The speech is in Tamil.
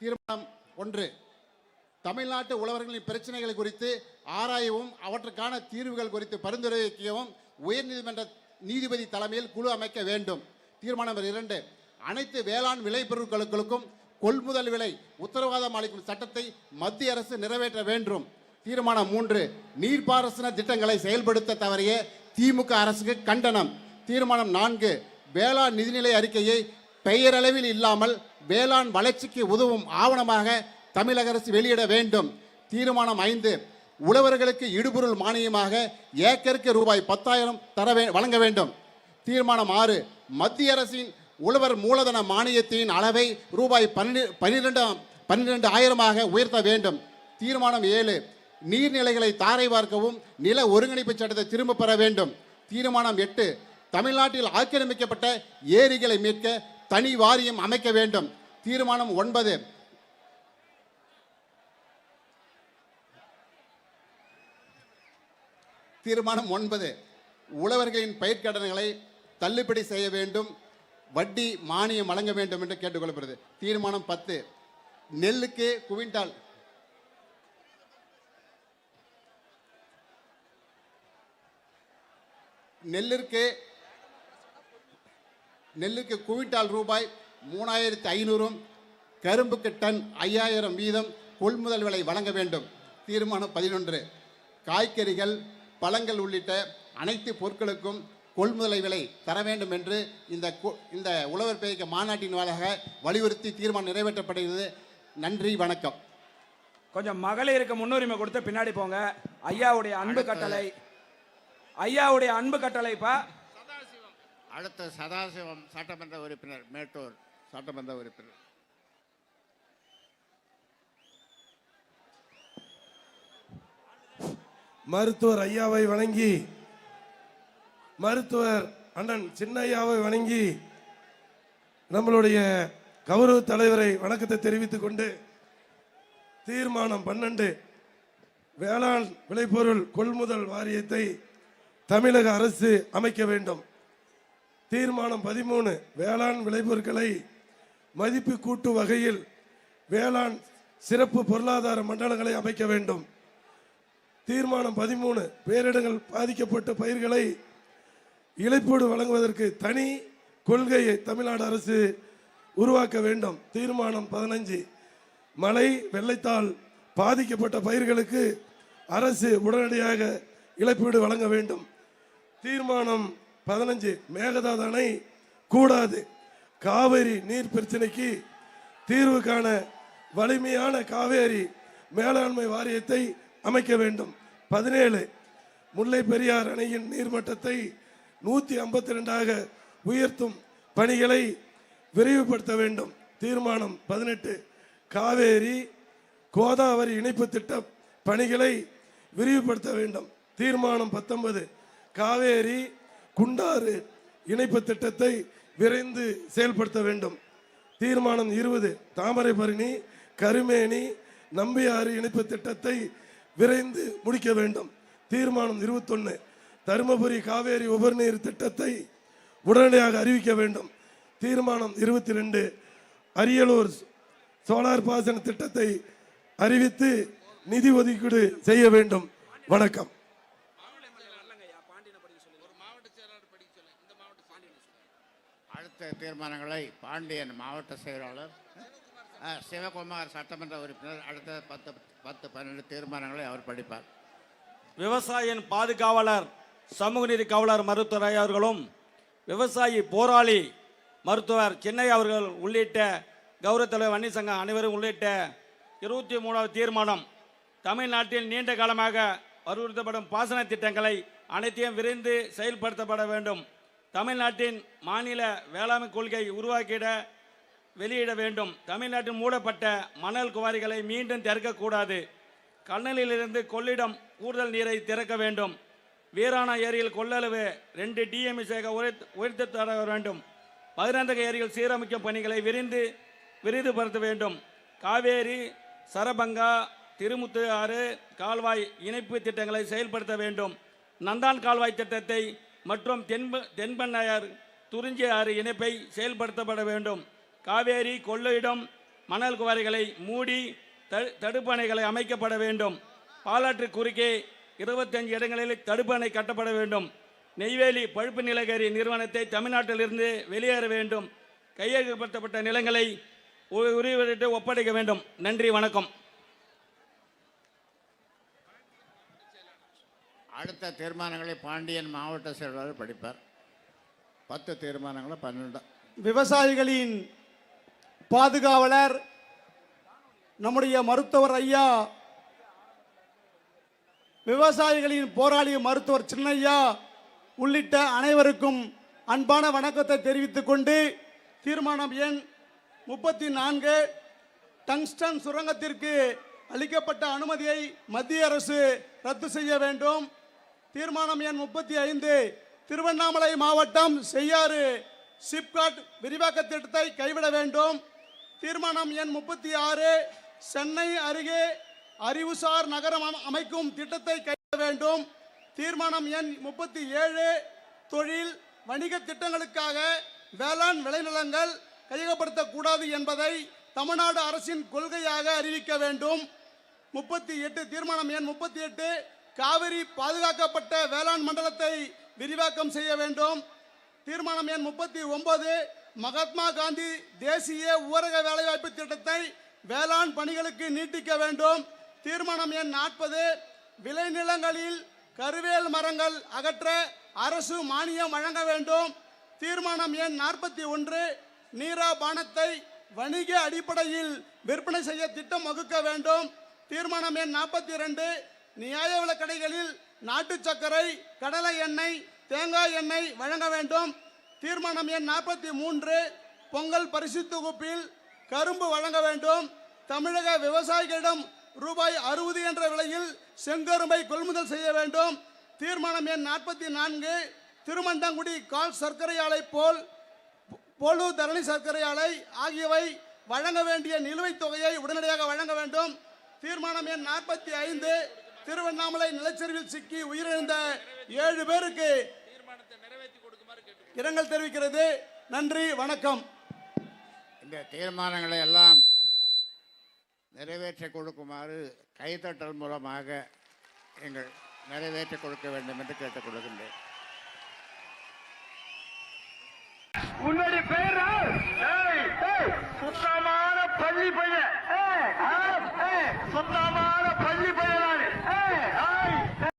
தீர்மானம் ஒன்று. தமிழ்நாட்டு உழவர்களின் பிரச்சனைகள் குறித்து ஆராயவும் அவற்றுக்கான தீர்வுகள் குறித்து பரிந்துரைக்கவும் உயர்நீதிமன்ற நீதிபதி தலைமையில் குழு அமைக்க வேண்டும். தீர்மானம் இரண்டு. அனைத்து வேளாண் விளைபொருட்களுக்கும் கொள்முதல் விலை உத்தரவாதம் அளிக்கும் சட்டத்தை மத்திய அரசு நிறைவேற்ற வேண்டும். தீர்மானம் மூன்று. நீர்ப்பாசன திட்டங்களை செயல்படுத்த தவறிய திமுக அரசுக்கு கண்டனம். தீர்மானம் நான்கு. வேளாண் நிதிநிலை அறிக்கையை பெயரளவில் இல்லாமல் வேளாண் வளர்ச்சிக்கு உதவும் ஆவணமாக தமிழக அரசு வெளியிட வேண்டும். தீர்மானம் ஐந்து. உழவர்களுக்கு இடுபொருள் மானியமாக ஏக்கருக்கு ரூபாய் பத்தாயிரம் தர வழங்க வேண்டும். தீர்மானம் ஆறு. மத்திய அரசின் உழவர் மூலதன மானியத்தின் அளவை ரூபாய் பன்னெண்டு பன்னிரெண்டு பன்னிரெண்டு ஆயிரமாக உயர்த்த வேண்டும். தீர்மானம் ஏழு. நீர்நிலைகளை தாரை பார்க்கவும் நில ஒருங்கிணைப்பு சட்டத்தை திரும்பப் பெற வேண்டும். தீர்மானம் எட்டு. தமிழ்நாட்டில் ஆக்கிரமிக்கப்பட்ட ஏரிகளை மீட்க தனி வாரியம் அமைக்க வேண்டும். தீர்மானம் ஒன்பது. தீர்மானம் ஒன்பது. உழவர்களின் பயிர்க்கடன்களை தள்ளுபடி செய்ய வேண்டும். வட்டி மானியம் வழங்க வேண்டும் என்று கேட்டுக்கொள்ளப்படுது. தீர்மானம் பத்து. நெல்லுக்கு குவிண்டால் நெல்லிற்கு நெல்லுக்கு குவிண்டால் ரூபாய் மூணாயிரத்தி ஐநூறும் கரும்புக்கு டன் ஐயாயிரம் வீதம் கொள்முதல் விலை வழங்க வேண்டும். தீர்மானம் பதினொன்று. காய்கறிகள் பழங்கள் உள்ளிட்ட அனைத்து பொருட்களுக்கும் கொள்முதலை விலை தர வேண்டும் என்று இந்த இந்த உழவர் பெயக்க மாநாட்டின் வாயிலாக வலியுறுத்தி தீர்மானம் நிறைவேற்றப்படுகிறது. நன்றி வணக்கம். கொஞ்சம் மகளிருக்கு முன்னுரிமை கொடுத்து பின்னாடி போங்க. ஐயாவுடைய அன்பு கட்டளை. ஐயாவுடைய அன்பு கட்டளைப்பா. அடுத்த சதாசிவம் சட்டமன்ற உறுப்பினர் மேட்டூர் சட்டமன்ற உறுப்பினர். மருத்துவர் ஐயாவை வணங்கி மருத்துவர் அண்ணன் சின்னையாவை வணங்கி நம்மளுடைய கௌரவ தலைவரை வணக்கத்தை தெரிவித்துக் கொண்டு தீர்மானம் பன்னெண்டு வேளாண் விளைபொருள் கொள்முதல் வாரியத்தை தமிழக அரசு அமைக்க வேண்டும். தீர்மானம் பதிமூணு வேளாண் விளைபொருட்களை மதிப்பு கூட்டு வகையில் வேளாண் சிறப்பு பொருளாதார மண்டலங்களை அமைக்க வேண்டும். தீர்மானம் பதிமூணு பேரிடங்கள் பாதிக்கப்பட்ட பயிர்களை இழப்பீடு வழங்குவதற்கு தனி கொள்கையை தமிழ்நாடு அரசு உருவாக்க வேண்டும். தீர்மானம் பதினஞ்சு மழை வெள்ளத்தால் பாதிக்கப்பட்ட பயிர்களுக்கு அரசு உடனடியாக இழப்பீடு வழங்க வேண்டும். தீர்மானம் பதினஞ்சு மேகதாது அணை கூடாது. காவேரி நீர் பிரச்சனைக்கு தீர்வு காண வலிமையான காவேரி மேலாண்மை வாரியத்தை அமைக்க வேண்டும். பதினேழு முல்லை பெரியார் அணையின் நீர்மட்டத்தை நூற்றி ஐம்பத்தி ரெண்டாக உயர்த்தும் பணிகளை விரைவுபடுத்த வேண்டும். தீர்மானம் பதினெட்டு காவேரி கோதாவரி இணைப்பு திட்ட பணிகளை விரிவுபடுத்த வேண்டும். தீர்மானம் பத்தொன்பது காவேரி குண்டாறு இணைப்பு திட்டத்தை விரைந்து செயல்படுத்த வேண்டும். தீர்மானம் இருபது தாமரைபரணி கருமேனி நம்பியாறு இணைப்பு திட்டத்தை விரைந்து முடிக்க வேண்டும். தீர்மானம் இருபத்தொன்னு தருமபுரி காவேரி உபரிநீர் திட்டத்தை உடனடியாக அறிவிக்க வேண்டும். தீர்மானம் இருபத்தி ரெண்டு அரியலூர் சோலார் பாசன திட்டத்தை அறிவித்து நிதி ஒதுக்கீடு செய்ய வேண்டும். வணக்கம். அடுத்த தீர்மானங்களை பாண்டியன் மாவட்ட செயலாளர் சிவகுமார் சட்டமன்ற உறுப்பினர் அடுத்த பத்து பத்து பன்னெண்டு தீர்மானங்களை அவர் படிப்பார். விவசாயின் பாதுகாவலர் சமூக நீதி காவலர் மருத்துவரை அவர்களும் விவசாயி போராளி மருத்துவர் சென்னை அவர்கள் உள்ளிட்ட கௌரவ தலைவர் வன்னி சங்கம் அனைவரும் உள்ளிட்ட இருபத்தி மூணாவது தீர்மானம் தமிழ்நாட்டில் நீண்ட காலமாக வலியுறுத்தப்படும் பாசன திட்டங்களை அனைத்தையும் விரைந்து செயல்படுத்தப்பட வேண்டும். தமிழ்நாட்டின் மாநில வேளாண்மை கொள்கை உருவாக்கிட வெளியிட வேண்டும். தமிழ்நாட்டில் மூடப்பட்ட மணல் குவாரிகளை மீண்டும் திறக்கக்கூடாது. கண்ணலிலிருந்து கொள்ளிடம் கூடுதல் நீரை திறக்க வேண்டும். வீராணா ஏரியில் கொள்ளளவு ரெண்டு டிஎம்இ சேக உயர்த்தி தர வேண்டும். பதினாந்தக ஏரியில் சீரமைக்கும் பணிகளை விரிந்து விரிதுபடுத்த வேண்டும். காவேரி சரபங்கா திருமுத்து ஆறு கால்வாய் இணைப்பு திட்டங்களை செயல்படுத்த வேண்டும். நந்தான் கால்வாய் திட்டத்தை மற்றும் தென்ப தென்பண்ணையார் துறிஞ்சி ஆறு இணைப்பை செயல்படுத்தப்பட வேண்டும். காவேரி கொள்ளையிடம் மணல் குவாரிகளை மூடி தடுப்பணைகளை அமைக்கப்பட வேண்டும். பாலாற்று குறுக்கே இருபத்தஞ்சு இடங்களில் தடுப்பணை கட்டப்பட வேண்டும். நெய்வேலி பழுப்பு நிலக்கரி நிறுவனத்தை தமிழ்நாட்டிலிருந்து வெளியேற வேண்டும். கையகப்படுத்தப்பட்ட நிலங்களை உ- ஒப்படைக்க வேண்டும். நன்றி வணக்கம். அடுத்த தீர்மானங்களை பாண்டியன் மாவட்ட செயலாளர் படிப்பார். பத்து தீர்மானங்களை பன்னெண்டு. விவசாயிகளின் பாதுகாவலர் நம்முடைய மருத்துவர் ஐயா விவசாயிகளின் போராளி மருத்துவர் சின்னையா உள்ளிட்ட அனைவருக்கும் அன்பான வணக்கத்தை தெரிவித்துக் கொண்டு தீர்மானம் எண் முப்பத்தி நான்கு டங்ஸ்டன் சுரங்கத்திற்கு அளிக்கப்பட்ட அனுமதியை மத்திய அரசு ரத்து செய்ய வேண்டும். தீர்மானம் எண் முப்பத்தி ஐந்து. திருவண்ணாமலை மாவட்டம் செய்யாறு சிப்காட் விரிவாக்க திட்டத்தை கைவிட வேண்டும். தீர்மானம் எண் முப்பத்தி ஆறு சென்னை அருகே அறிவுசார் நகரம் அமைக்கும் திட்டத்தை கைவிட வேண்டும். தீர்மானம் எண் முப்பத்தி ஏழு தொழில் வணிக திட்டங்களுக்காக வேளாண் விளைநிலங்கள் கையகப்படுத்தக்கூடாது என்பதை தமிழ்நாடு அரசின் கொள்கையாக அறிவிக்க வேண்டும். முப்பத்தி எட்டு தீர்மானம் எண் முப்பத்தி எட்டு காவிரி பாதுகாக்கப்பட்ட வேளாண் மண்டலத்தை விரிவாக்கம் செய்ய வேண்டும். தீர்மானம் எண் முப்பத்தி ஒன்பது. மகாத்மா காந்தி தேசிய ஊரக வேலைவாய்ப்பு திட்டத்தை வேளாண் பணிகளுக்கு நீட்டிக்க வேண்டும். தீர்மானம் எண் நாற்பது. விளைநிலங்களில் கருவேல் மரங்கள் அகற்ற அரசு மானியம் வழங்க வேண்டும். தீர்மானம் எண் நாற்பத்தி ஒன்று. நீரா பானத்தை வணிக அடிப்படையில் விற்பனை செய்ய திட்டம் வகுக்க வேண்டும். தீர்மானம் எண் நாற்பத்தி ரெண்டு நியாய விலைக் கடைகளில் நாட்டு சர்க்கரை கடலை எண்ணெய் தேங்காய் எண்ணெய் வழங்க வேண்டும். தீர்மானம் எண் நாற்பத்தி மூன்று பொங்கல் பரிசு தொகுப்பில் கரும்பு வழங்க வேண்டும். தமிழக விவசாயிகளிடம் ரூபாய் அறுபது என்ற விலையில் செங்கரும்பை கொள்முதல் செய்ய வேண்டும். தீர்மானம் எண் நாற்பத்தி நான்கு திருமண்டங்குடி கால் சர்க்கரை ஆலை போல் போலூர் தரணி சர்க்கரை ஆலை ஆகியவை வழங்க வேண்டிய நிலுவைத் தொகையை உடனடியாக வழங்க வேண்டும். தீர்மானம் எண் நாற்பத்தி ஐந்து திருவண்ணாமலை நிலச்சரிவில் சிக்கி உயிரிழந்த ஏழு பேருக்கு இரங்கல் தெரிவிக்கிறது. நன்றி வணக்கம். இந்த தீர்மானங்களை எல்லாம் நிறைவேற்றி கொடுக்குமாறு கைத்தட்டல் மூலமாக எங்கள் நிறைவேற்றி கொடுக்க வேண்டும் என்று கேட்டுக்கொள்கின்றேன் உன்னுடைய பேரா ஏய், ஏய், சுத்தமான பள்ளி பையன். சுத்தமான பள்ளி பையன்?